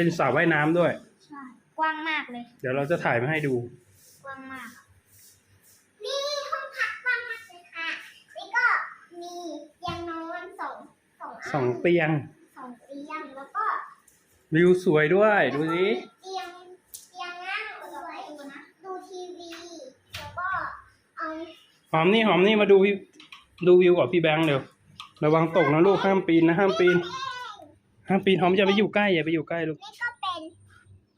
เล่นสระว่ายน้ำด้วย ใช่ กว้างมากเลย เดี๋ยวเราจะถ่ายมาให้ดู กว้างมากอะนี่ห้องพักกว้างมากเลยค่ะ นี่ก็มีเตียงนอนสองสองนสองเตียง สองเตียงแล้วก็วิวสวยด้วย ดูสิ เตียงเตียงนั่งเอาไว้ดูทีวีแล้วก็เอาหอมนี่หอมนี่มาดูวิวดูวิวกับพี่แบงค์เร็ว ระวังตกนะลูกห้ามปีนนะห้ามปีน ห้ามปีนหอมอย่าไปอยู่ใกล้อย่าไปอยู่ใกล้ลูกนี่ก็เป็น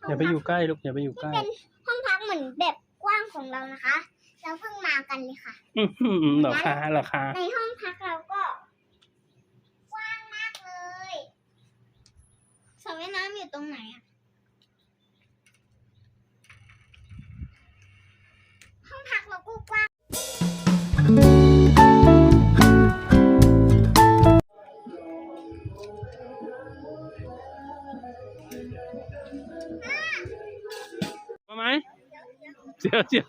อย่าไปอยู่ใกล้ลูกอย่าไปอยู่ใกล้เป็นห้องพักเหมือนแบบกว้างของเรานะคะ เราเพิ่งมากันเลยค่ะ อื้อหือเหรอคะเหรอคะในห้องพักเราก็กว้างมากเลยสระว่ายน้ำอยู่ตรงไหนอะห้องพักเราก็กว้าง เดี๋ยวเดี๋ยว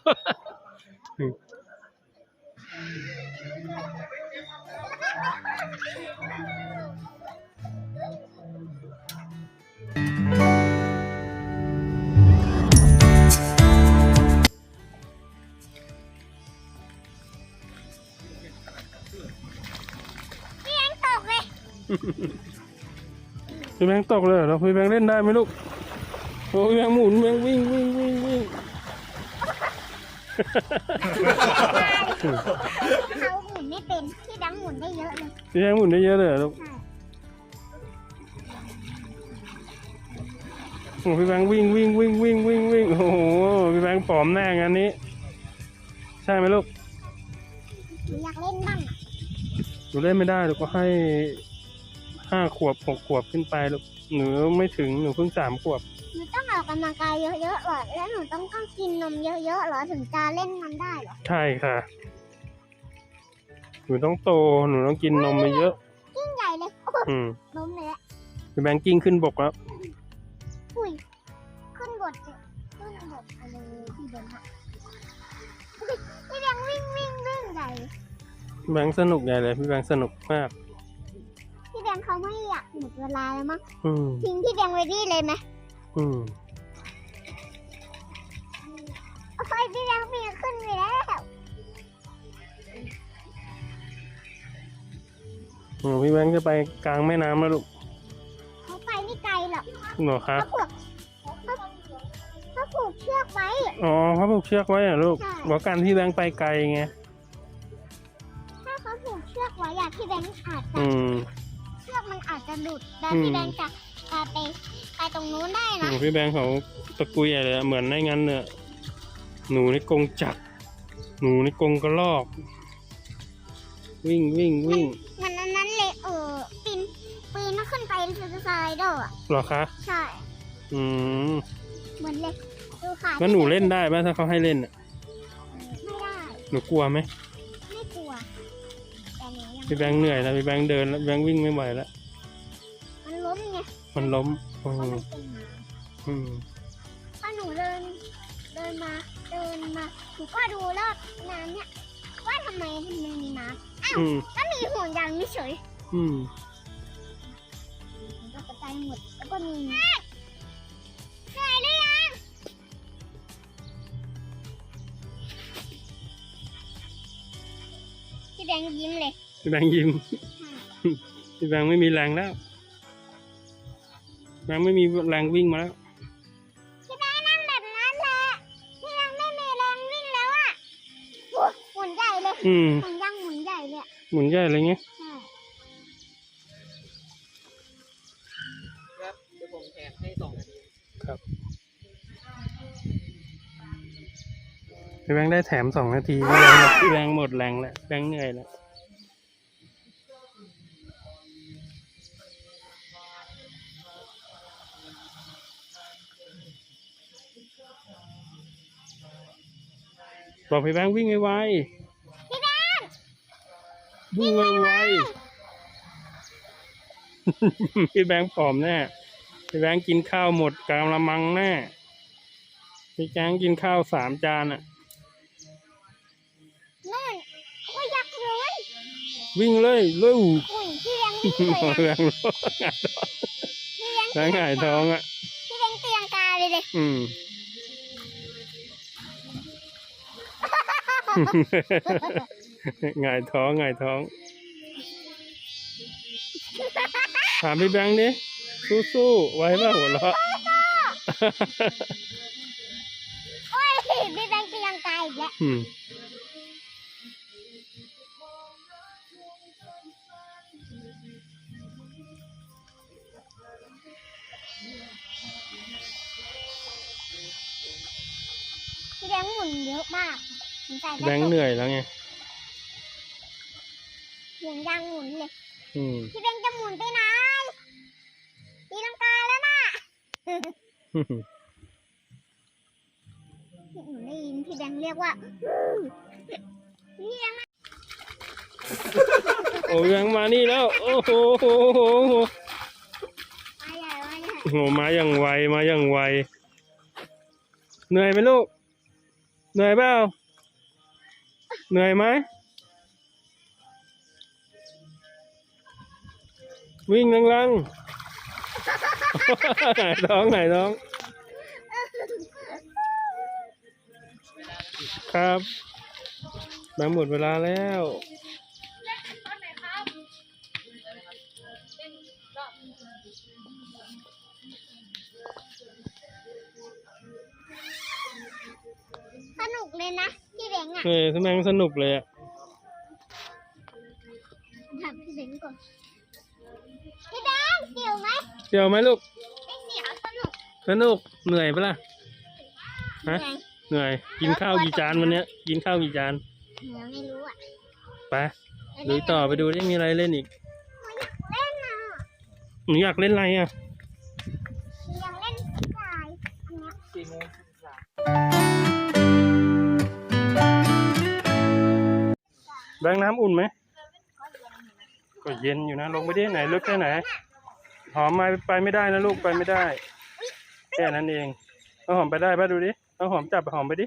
พี่ยังตกเลยพี่แบงค์ตกเลยเหรอพี่แบงค์เล่นได้ไหมลูกโอ้พี่แบงค์หมุนพี่แบงค์วิ่งวิ่งวิ่งวิ่ง เขาหมุนไม่เป็นพี่ดังหมุนได้เยอะเลยพี่แบงค์หมุนได้เยอะเลยเหรอลูกใช่โอ้พี่แบงค์วิ่งวิ่งวิ่งวิ่งวิ่งวิ่งโอ้โหพี่แบงค์ผอมแน่งานนี้ ใช่ไหมลูกหนูอยากเล่นบ้างอะหนูเล่นไม่ได้ลูกก็ให้ห้าขวบหกขวบขึ้นไปลูกหนูไม่ถึงหนูเพิ่งสามขวบหนูต้อง ออกกำลังกายเยอะๆเหรอแล้วหนูต้องต้องกินนมเยอะๆเหรอถึงจะเล่นมันได้เหรอใช่ค่ะ หนูต้องโต หนูต้องกินนมเยอะยิ่งใหญ่เลยโอ้ๆอืมล้มเลยอะพี่แบงค์กิ้งขึ้นบกแล้วอุ้ยขึ้นบทเลยขึ้นบทอะไรที่เดินอะอุ๊ยพี่แดงวิ่งวิ่งวิ่งใหญ่พี่แบงค์สนุกใหญ่เลย พี่แบงค์สนุกมาก พี่แดงเขาไม่อยากหมดเวลาแล้วมั้งอืมทิ้งพี่แดงไว้ดีเลยไหมอืม โอ้ยพี่แดงปีนขึ้นไปแล้วอืมพี่แบงค์จะไปกลางแม่น้ำแล้วลูกเขาไปไม่ไกลหรอกเหรอคะเขาผูกเขาเขาผูกเชือกไว้ อ๋อเขาผูกเชือกไว้เหรอลูกใช่บอกการที่แบงค์ไปไกลไงถ้าเขาผูกเชือกไว้อะพี่แดงอาจจะอืมเชือกมันอาจจะหลุดแต่อืมพี่แดงจะกลายไปไปตรงนู้นได้อืนะมพี่แบงค์เขาตะกุยใหญ่เลยอะเหมือนในงั้นเนี่ย หนูในกรงจักรหนูในกรงกระรอก วิ่งวิ่งวิ่งมันอันนั้นเลยเออปีนปีนขึ้นไปสไลเดอร์อะเหรอคะ ใช่ อืมเหมือนเลยดูค่ะงั้นหนูเล่นได้ไหมถ้าเขาให้เล่นอะไม่ได้ หนูกลัวไหมไม่กลัวแต่หนูยังพี่แบงค์เหนื่อยแล้วพี่แบงค์เดินแล้วพี่แบงค์วิ่งไม่ไหวแล้วมันล้มไงมันล้มอืเพราะมมันเป็นหมาอืมพอหนูเดินเดินมา เดินมาหนูก็ดูรอบน้ำเนี่ย ว่าทำไมทำไมมีน้ำอ้าวอืมแล้วมีห่วงยางนี่เฉยอืม มันก็กระจายหมดแล้วก็มีเหนื่อยหรือยังพี่แดงยิ้มเลย พี่แบงค์ยิ้ม พี่แบงค์ไม่มีแรงแล้ว แบงค์ไม่มีแรงวิ่งมาแล้ว อืมหมุนยังหมุนใหญ่เลยอะหมุนใหญ่อะไรเงี้ยใช่ครับเดี๋ยวผมแถมให้สองนาทีครับพี่แบงค์ได้แถมสองนาทีพี่แบงค์บอกพี่แบงค์หมดแรงแล้วแบงค์เหนื่อยแล้วบอกพี่แบงค์วิ่งไวพี่แดงๆ วิ่งไวๆพี่แบงค์ผอมแน่พี่แบงค์กินข้าวหมดกำละมังแน่พี่แบงค์กินข้าวสามจานอะนั่นก็ยักษ์เลยวิ่งเลยเร็วอุ้ยพี่แดงวิ่งเลยแบนะงค์พี่แดงแบงค์หงายท้องอะพอืมห งายท้องหงายท้อง ถามพี่แบงค์ดิสู้ๆไว้ป่ะหัวเราะโอ้ยพี่แบงค์ตีลังกาอีกแล้วอืมพี่แบงค์หมุนเยอะมากหมุนใส่แบงค์เหนื่อยแล้วไงหมุ นยางหมุนเลยอืมพี่แบงค์จะหมุนไปไหนตีลังกาแล้วนะหนูได้ยินพี่แบงค์เรียกว่าพี่แบงค์โอ้ยแบงค์มานี่แล้ว โอ้โหโหโหโหมาใหญ่มาใหญ่โหมาอย่างไวมาอย่างไวเหนื่อยไหมลูกเหนื่อยเปล่าเหนื่อยไหม วิ่งแรงๆหงายท้องหงายท้อง ครับแบงค์หมดเวลาแล้วสนุกเลยนะพี่แบงค์อะเออแสดงสนุกเลยอะถามพี่แบงค์ก่อน พี่แบงค์เสียวไหมเจียวไหมลูกไม่เสียวสนุกสนุกเหนื่อยปะล่ะฮะไงเหนื่อย กินข้าวกี่จานวันเนี้ย กินข้าวกี่จานหนูไม่รู้อะไปดูต่อไปดูได้มีอะไรเล่นอีกเล่นอะหนูอยากเล่นอะไรอะยังเล่นสายอันเนี้ยสี่โมงสามแบงค์น้ำอุ่นไหม ก็เย็นอยู่นะ ลงไปดิไหนลึกแค่ไหน หอมมาไปไม่ได้นะลูกไปไม่ได้แค่นั้นเองเอาหอมไปได้ปะดูดิเอาหอมจับหอมไปดิ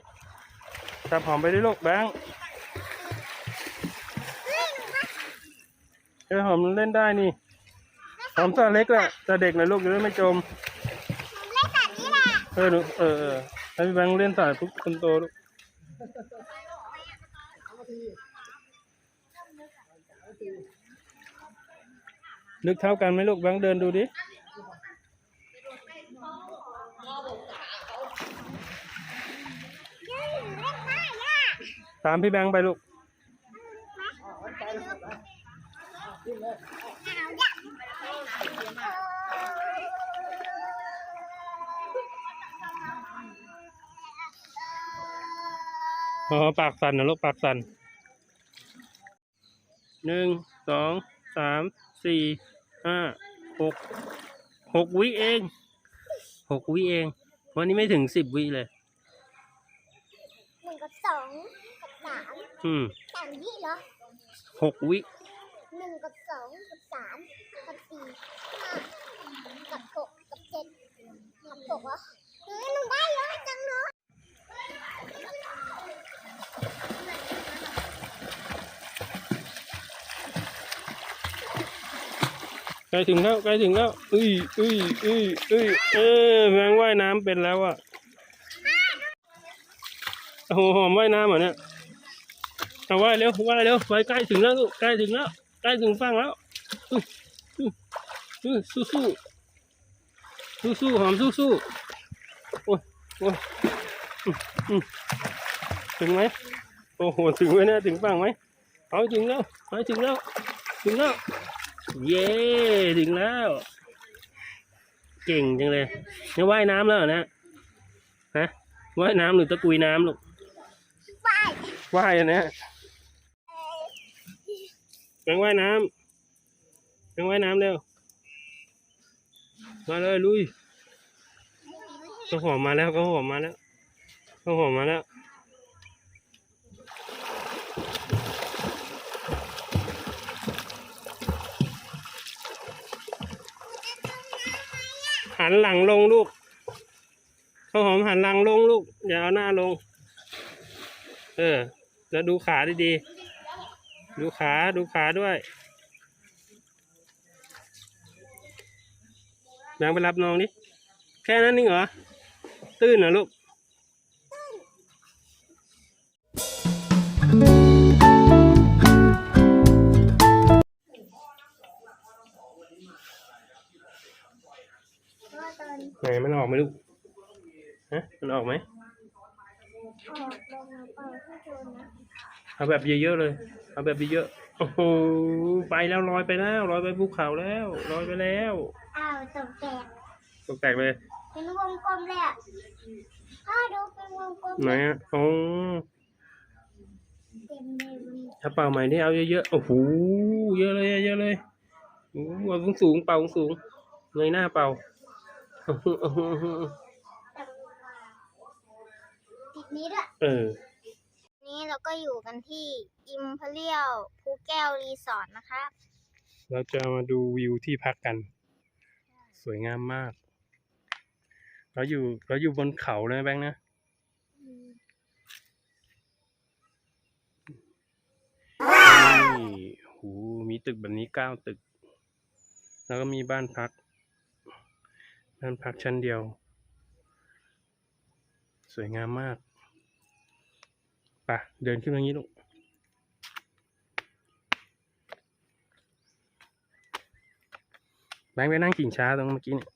จับหอมไปดิลูกแบงค์เออหอมเล่นได้นี่หอมตัวเล็กแหละแต่เด็กนะลูกจะได้ไม่จมเล่นแบบนี้แหละเออหนูเออเออให้พี่แบงค์เล่นสายปุ๊บคนโตลูก ลึกเท่ากันไหมลูกแบงค์เดินดูดิตามพี่แบงค์ไปลูกเออย่าอ๋อปากสั่นนะลูกปากสั่นหนึ่งสองสามสี่ ห้าหกหกวิเองหกวิเอง วันนี้ไม่ถึงสิบวิเลย หนึ่งกับสองกับสามอืมสามยี่เหรอหกวิหนึ่งกับสองกับสามกับสี่ห้ากับหกกับเจ็ดกับหกเหรอเฮ้ยหนูได้เยอะจังเลย ใก ล้ถึงแล้วใกล้ถึงแล้วอุ้ยอุ้ยอุ้ยอุ้ยเออแบงว่ายน้ำเป็นแล้วอะโอ้โหหอมว่ายน้ำเหรอเนี่ยเอาว่ายเร็วว่ายเร็วไปใกล้ถึงแล้วลูกใกล้ถึงแล้วใกล้ถึงฝั่งแล้วสู้สู้สู้สู้หอมสู้สู้โอ้ยโอ้หือหือถึงไหมโอ้โหถึงไหมเนี่ยถึงฝั่งไหมเอาถึงแล้วเอาถึงแล้วถึงแล้ว เย้ถึงแล้ว เก่งจังเลยนี่ว่ายน้ำแล้วนะฮะว่ายน้ำหรือตะกุยน้ำลูกว่ายอันเนี้ยแบงว่ายน้ำแบงว่ายน้ำเร็วมาเลยลุยข้าหอมมาแล้วข้าหอมมาแล้วข้าหอมมาแล้ว หันหลังลงลูกข้าวหอมหันหลังลงลูก อย่าเอาหน้าลง เออ แล้วดูขาดีๆ ดูขาดูขาด้วยแบงไปรับน้องนี่แค่นั้นนี่เหรอ ตื้นนะลูกเหรอลูก นไหนมันออกไหมลูกฮะมันออกไหมออกลงมาเป่าที่โดนนะเอาแบบเยอะๆเลยเอาแบบเยอะๆโอ้โหไปแล้วลอยไปแล้วลอยไปภูเขาแล้วลอยไปแล้วอ้าวตกแตกตกแตกเลยเป็นวงกลมเลยอะอ้าวดูเป็นวงกลมไหนอะโอ้เต็มเลยมันถ้าเป่าใหม่นี่เอาเยอะๆโอ้โหเยอะเลยเยอะเลยโอ้โหเอาสูงๆเป่าสูงๆเงยหน้าเป่า ติดนี้ด้วยเออ นี้เราก็อยู่กันที่อิมพเรียลภูแก้วรีสอร์ทนะคะเราจะมาดูวิวที่พักกัน สวยงามมาก เราอยู่เราอยู่บนเขาเลยแบงค์นะนี่โหมีตึกแบบนี้เก้าตึก แล้วก็มีบ้านพัก บ้านพักชั้นเดียว สวยงามมากปะเดินขึ้นทางนี้ลูกแบงค์ไปนั่งกิ่งช้าตรงเมื่อกี้เนี่ย